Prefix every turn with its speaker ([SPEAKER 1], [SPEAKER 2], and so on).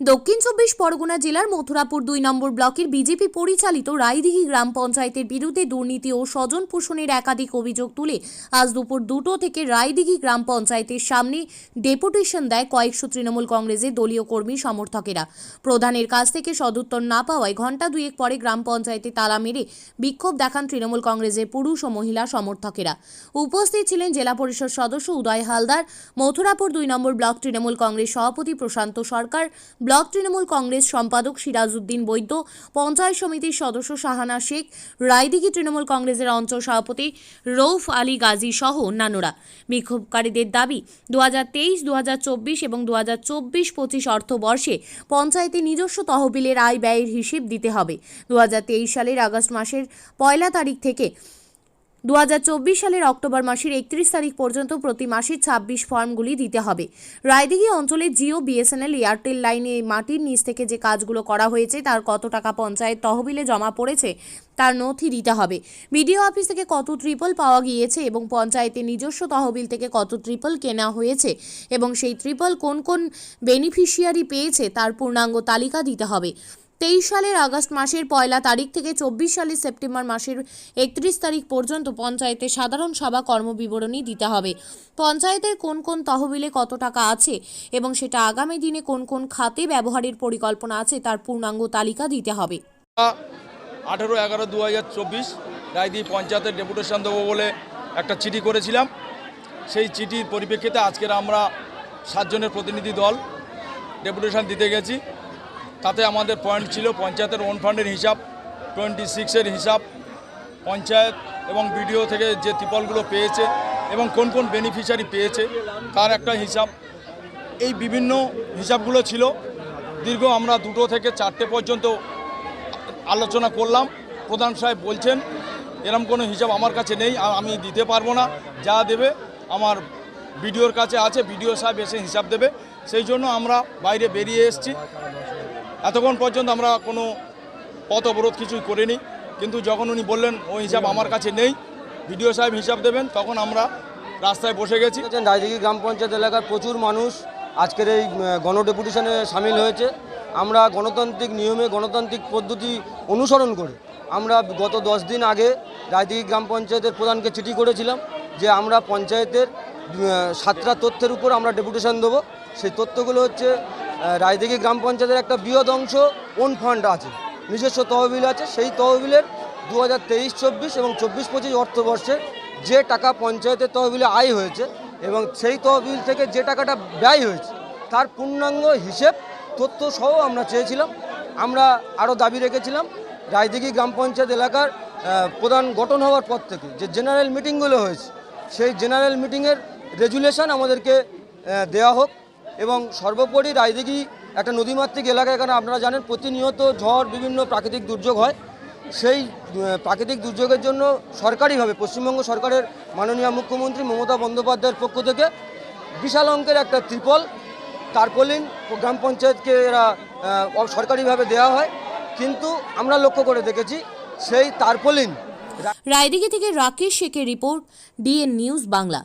[SPEAKER 1] দক্ষিণ চব্বিশ পরগনা জেলার মথুরাপুর দুই নম্বর ব্লকের বিজেপি পরিচালিত রায়দিঘি গ্রাম পঞ্চায়েতের বিরুদ্ধে দুর্নীতি ও স্বজন পোষণের একাধিক অভিযোগ তুলে আজ দুপুর দুটো থেকে রায়দিঘি গ্রাম পঞ্চায়েতের সামনে ডেপুটেশন দেয় কয়েকশো তৃণমূল কংগ্রেসের দলীয় কর্মী সমর্থকেরা। প্রধানের কাছ থেকে সদুত্তর না পাওয়ায় ঘণ্টা দুয়েক পরে গ্রাম পঞ্চায়েতে তালা মেরে বিক্ষোভ দেখান তৃণমূল কংগ্রেসের পুরুষ ও মহিলা সমর্থকেরা। উপস্থিত ছিলেন জেলা পরিষদ সদস্য উদয় হালদার, মথুরাপুর দুই নম্বর ব্লক তৃণমূল কংগ্রেস সভাপতি প্রশান্ত সরকার ব্লক তৃণমূল কংগ্রেস সম্পাদক সিরাজউদ্দিন বৈদ্য, পঞ্চায়েত সমিতির সদস্য শাহানা শেখ, রায়দিঘি তৃণমূল কংগ্রেসের অঞ্চল সভাপতি রৌফ আলী গাজী সহ অন্যান্যরা। বিক্ষোভকারীদের দাবি দু হাজার তেইশ দু হাজার চব্বিশ এবং দু হাজার চব্বিশ পঁচিশ অর্থবর্ষে পঞ্চায়েতে নিজস্ব তহবিলের আয় ব্যয়ের হিসেব দিতে হবে। দু হাজার তেইশ সালের আগস্ট মাসের পয়লা তারিখ থেকে দু হাজার চব্বিশ সালের অক্টোবর মাসের একত্রিশ তারিখ পর্যন্ত প্রতি মাসে ছাব্বিশ ফর্মগুলি দিতে হবে। রায়দিঘি অঞ্চলে জিও, বিএসএনএল, এয়ারটেল লাইনে মাটির নিচ থেকে যে কাজগুলো করা হয়েছে, তার কত টাকা পঞ্চায়েত তহবিলে জমা পড়েছে, তার নথি দিতে হবে। বিডিও অফিস থেকে কত ট্রিপল পাওয়া গিয়েছে এবং পঞ্চায়েতের নিজস্ব তহবিল থেকে কত ট্রিপল কেনা হয়েছে এবং সেই ট্রিপল কোন কোন বেনিফিশিয়ারি পেয়েছে, তার পূর্ণাঙ্গ তালিকা দিতে হবে। তেইশ সালের আগস্ট মাসের পয়লা তারিখ থেকে চব্বিশ সালের সেপ্টেম্বর মাসের একত্রিশ তারিখ পর্যন্ত পঞ্চায়েতে সাধারণ সভা কর্মবিবরণী দিতে হবে। পঞ্চায়েতের কোন কোন তহবিলে কত টাকা আছে এবং সেটা আগামী দিনে কোন কোন খাতে ব্যবহারের পরিকল্পনা আছে তার পূর্ণাঙ্গ তালিকা দিতে হবে।
[SPEAKER 2] আঠেরো এগারো দু হাজার চব্বিশ রায়দি পঞ্চায়েতের ডেপুটেশন দেবো বলে একটা চিঠি করেছিলাম। সেই চিঠির পরিপ্রেক্ষিতে আজকের আমরা সাতজনের প্রতিনিধি দল ডেপুটেশন দিতে গেছি। তাতে আমাদের পয়েন্ট ছিল পঞ্চায়েতের ওন ফান্ডের হিসাব টোয়েন্টি সিক্সের হিসাব, পঞ্চায়েত এবং বিডিও থেকে যে ত্রিপলগুলো পেয়েছে এবং কোন কোন বেনিফিশিয়ারি পেয়েছে, তার একটা হিসাব। এই বিভিন্ন হিসাবগুলো ছিল। দীর্ঘ আমরা দুটো থেকে চারটে পর্যন্ত আলোচনা করলাম। প্রধান সাহেব বলছেন, এরম কোনো হিসাব আমার কাছে নেই, আর আমি দিতে পারব না। যা দেবে আমার বিডিওর কাছে আছে বিডিও সাহেব এসে হিসাব দেবে। সেই জন্য আমরা বাইরে বেরিয়ে এসেছি। এতক্ষণ পর্যন্ত আমরা কোনো পথ অবরোধ কিছুই করিনি। কিন্তু যখন উনি বললেন ওই হিসাব আমার কাছে নেই, বিডিও সাহেব হিসাব দেবেন, তখন আমরা রাস্তায় বসে গেছি।
[SPEAKER 3] রায়দিঘি গ্রাম পঞ্চায়েত এলাকার প্রচুর মানুষ আজকের এই গণডেপুটেশনে সামিল হয়েছে। আমরা গণতান্ত্রিক নিয়মে, গণতান্ত্রিক পদ্ধতি অনুসরণ করে আমরা গত দশ দিন আগে রায়দিঘি গ্রাম পঞ্চায়েতের প্রধানকে চিঠি করেছিলাম যে আমরা পঞ্চায়েতের সাতটা তথ্যের উপর আমরা ডেপুটেশন দেবো। সেই তথ্যগুলো হচ্ছে রায়দিঘি গ্রাম পঞ্চায়েতের একটা বৃহৎ অংশ ওন ফান্ড আছে। নিজস্ব তহবিল আছে। সেই তহবিলের দু হাজার তেইশ, চব্বিশ এবং চব্বিশ পঁচিশ অর্থবর্ষে যে টাকা পঞ্চায়েতের তহবিলে আয় হয়েছে এবং সেই তহবিল থেকে যে টাকাটা ব্যয় হয়েছে, তার পূর্ণাঙ্গ হিসেব তথ্য সহ আমরা চেয়েছিলাম। আমরা আরও দাবি রেখেছিলাম, রায়দিঘি গ্রাম পঞ্চায়েত এলাকার প্রধান গঠন হওয়ার পর থেকে যে জেনারেল মিটিংগুলো হয়েছে, সেই জেনারেল মিটিংয়ের রেজুলেশন আমাদেরকে দেওয়া হোক। এবং সর্বোপরি রায়দিঘি একটা নদীমাতৃক এলাকা এখানে আপনারা জানেন, প্রতিনিয়ত ঝড়, বিভিন্ন প্রাকৃতিক দুর্যোগ হয়। সেই প্রাকৃতিক দুর্যোগের জন্য সরকারিভাবে, পশ্চিমবঙ্গ সরকারের মাননীয় মুখ্যমন্ত্রী মমতা বন্দ্যোপাধ্যায়ের পক্ষ থেকে বিশাল অঙ্কের একটা ত্রিপল, তারপলিন গ্রাম পঞ্চায়েতকে এরা সরকারিভাবে দেওয়া হয়। কিন্তু আমরা লক্ষ্য করে দেখেছি, সেই তারপলিন
[SPEAKER 1] রায়দিঘি থেকে রাকেশ শেখের রিপোর্ট, ডিএন নিউজ বাংলা।